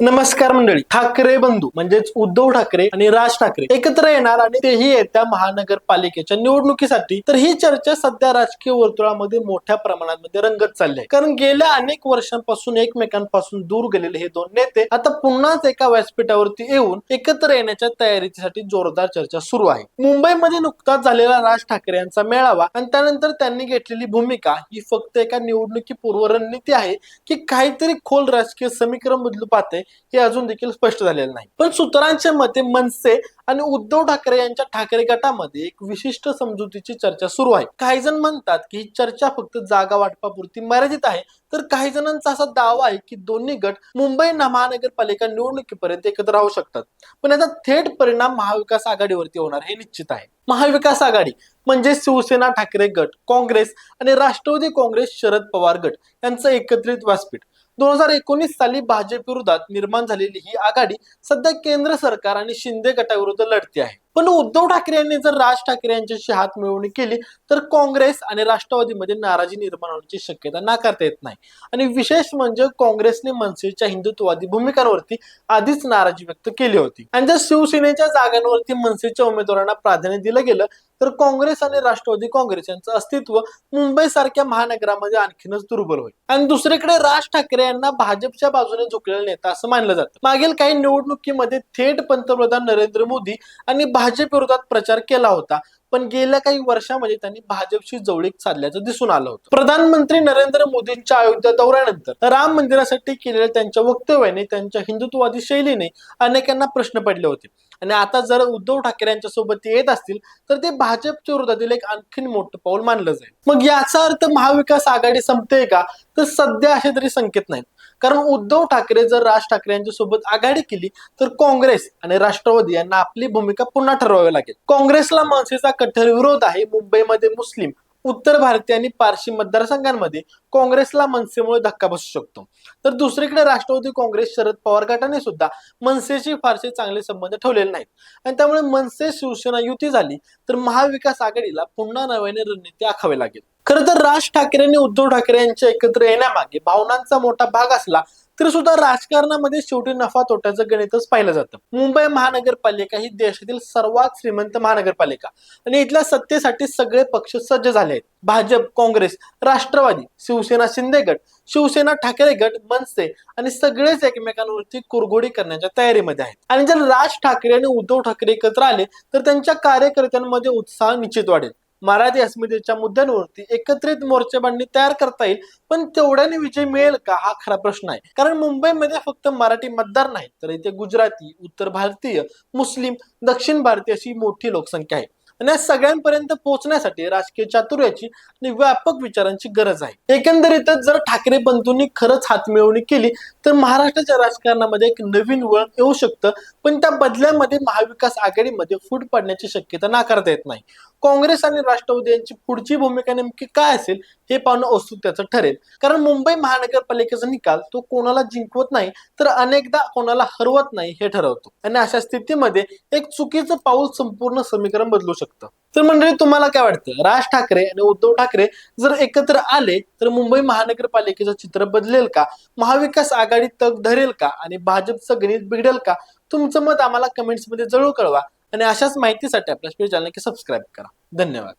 नमस्कार मंडळी. ठाकरे बंधू म्हणजेच उद्धव ठाकरे आणि राज ठाकरे एकत्र येणार आणि तेही येत्या महानगरपालिकेच्या निवडणुकीसाठी. तर ही चर्चा सध्या राजकीय वर्तुळामध्ये मोठ्या प्रमाणामध्ये रंगत चालली आहे. कारण गेल्या अनेक वर्षांपासून एकमेकांपासून दूर गेलेले हे दोन नेते आता पुन्हाच एका व्यासपीठावरती येऊन एकत्र येण्याच्या तयारीसाठी जोरदार चर्चा सुरू आहे. मुंबईमध्ये नुकताच झालेला राज ठाकरे यांचा मेळावा आणि त्यानंतर त्यांनी घेतलेली भूमिका ही फक्त एका निवडणुकी पूर्व रणनीती आहे की काहीतरी खोल राजकीय समीकरण बदलू पाहते हे अजून देखील स्पष्ट झालेलं नाही. पण सूत्रांच्या मते मनसे आणि उद्धव ठाकरे यांच्या ठाकरे गटामध्ये एक विशिष्ट समजुतीची चर्चा सुरू आहे. काही जण म्हणतात की ही चर्चा फक्त जागा वाटपापुरती मर्यादित आहे. तर काही जणांचा असा दावा आहे की दोन्ही गट मुंबई महानगरपालिका निवडणुकीपर्यंत एकत्र राहू शकतात. पण याचा थेट परिणाम महाविकास आघाडीवरती होणार हे निश्चित आहे. महाविकास आघाडी म्हणजे शिवसेना ठाकरे गट काँग्रेस आणि राष्ट्रवादी काँग्रेस शरद पवार गट यांचं एकत्रित व्यासपीठ. दोन हजार एकोणीस साली भाजप विरोधात निर्माण झालेली ही आघाडी सध्या केंद्र सरकार आणि शिंदे गटाविरुद्ध लढते आहे. पण उद्धव ठाकरे यांनी जर राज ठाकरे यांच्याशी हात मिळवणी केली तर काँग्रेस आणि राष्ट्रवादीमध्ये नाराजी निर्माण होण्याची शक्यता नाकारता येत नाही. आणि विशेष म्हणजे काँग्रेसने मनसेच्या हिंदुत्ववादी भूमिकांवरती आधीच नाराजी व्यक्त केली होती. आणि जर शिवसेनेच्या जागांवरती मनसेच्या उमेदवारांना प्राधान्य दिलं गेलं तर काँग्रेस आणि राष्ट्रवादी काँग्रेस यांचं अस्तित्व मुंबई सारख्या महानगरामध्ये आणखीनच दुर्बल होईल. आणि दुसरीकडे राज ठाकरे यांना भाजपच्या बाजूने झुकलेला नेता असं मानलं जातं. मागील काही निवडणुकीमध्ये थेट पंतप्रधान नरेंद्र मोदी आणि भाजप विरोधात प्रचार केला होता. पण गेल्या काही वर्षामध्ये त्यांनी भाजपशी जवळीक साधल्याचं दिसून आलं होतं. प्रधानमंत्री नरेंद्र मोदींच्या अयोध्या दौऱ्यानंतर राम मंदिरासाठी केलेल्या त्यांच्या वक्तव्याने त्यांच्या हिंदुत्ववादी शैलीने अनेकांना प्रश्न पडले होते. आणि आता जर उद्धव ठाकरे यांच्या सोबत ते येत असतील तर ते भाजपच्या विरोधातील एक आणखीन मोठं पाऊल मानलं जाईल. मग याचा अर्थ महाविकास आघाडी संपते का? तर सध्या असे तरी संकेत नाहीत. कारण उद्धव ठाकरे जर राज ठाकरे यांच्या सोबत आघाडी केली तर काँग्रेस आणि राष्ट्रवादी यांना आपली भूमिका पुन्हा ठरवावी लागेल. काँग्रेसला मनसेचा कठोर विरोध आहे मुंबईमध्ये मुस्लिम उत्तर भारतीय आणि पारशी मतदारसंघांमध्ये काँग्रेसला मनसेमुळे धक्का बसू शकतो. तर दुसरीकडे राष्ट्रवादी काँग्रेस शरद पवार गटाने सुद्धा मनसेशी फारसे चांगले संबंध ठेवलेले नाहीत. आणि त्यामुळे मनसे शिवसेना युती झाली तर महाविकास आघाडीला पुन्हा नव्याने रणनीती आखावी लागेल. खरं तर राज ठाकरे आणि उद्धव ठाकरे यांच्या एकत्र येण्यामागे भावनांचा मोठा भाग असला तरी सुद्धा राजकारणामध्ये शेवटी नफा तोट्याचं गणितच पाहिलं जातं. मुंबई महानगरपालिका ही देशातील सर्वात श्रीमंत महानगरपालिका. आणि इथल्या सत्तेसाठी सगळे पक्ष सज्ज झाले आहेत. भाजप काँग्रेस राष्ट्रवादी शिवसेना शिंदे गट शिवसेना ठाकरे गट मनसे आणि सगळेच एकमेकांवरती कुरघोडी करण्याच्या तयारीमध्ये आहेत. आणि जर राज ठाकरे आणि उद्धव ठाकरे एकत्र आले तर त्यांच्या कार्यकर्त्यांमध्ये उत्साह निश्चित वाढेल. मराठी अस्मितेच्या मुद्द्यांवरती एकत्रित मोर्चेबांधणी तयार करता येईल पण तेवढ्याने विजय मिळेल का हा खरा प्रश्न आहे. कारण मुंबईमध्ये फक्त मराठी मतदार नाही तर इथे गुजराती उत्तर भारतीय मुस्लिम दक्षिण भारतीय अशी मोठी लोकसंख्या आहे. आणि या सगळ्यांपर्यंत पोहोचण्यासाठी राजकीय चातुर्याची आणि व्यापक विचारांची गरज आहे. एकंदरीतच जर ठाकरे बंधूंनी खरंच हात मिळवणी केली तर महाराष्ट्राच्या राजकारणामध्ये एक नवीन वळण येऊ शकतं पण त्या बदल्यामध्ये महाविकास आघाडीमध्ये फूट पडण्याची शक्यता नाकारता येत नाही. काँग्रेस आणि राष्ट्रवादी यांची पुढची भूमिका नेमकी काय असेल हे पाहणं औत्सुक्याचं ठरेल. कारण मुंबई महानगरपालिकेचा निकाल तो कोणाला जिंकवत नाही तर अनेकदा कोणाला हरवत नाही हे ठरवतो. आणि अशा स्थितीमध्ये एक चुकीचं पाऊल संपूर्ण समीकरण बदलू शकतं. तर मंडळी तुम्हाला काय वाटतं? राज ठाकरे आणि उद्धव ठाकरे जर एकत्र आले तर मुंबई महानगरपालिकेचं चित्र बदलेल का? महाविकास आघाडी तग धरेल का? आणि भाजपचं गणित बिघडेल का? तुमचं मत आम्हाला कमेंट्समध्ये जरूर कळवा. आणि अशाच माहितीसाठी आपल्या स्पीड चॅनल सबस्क्राईब करा. धन्यवाद.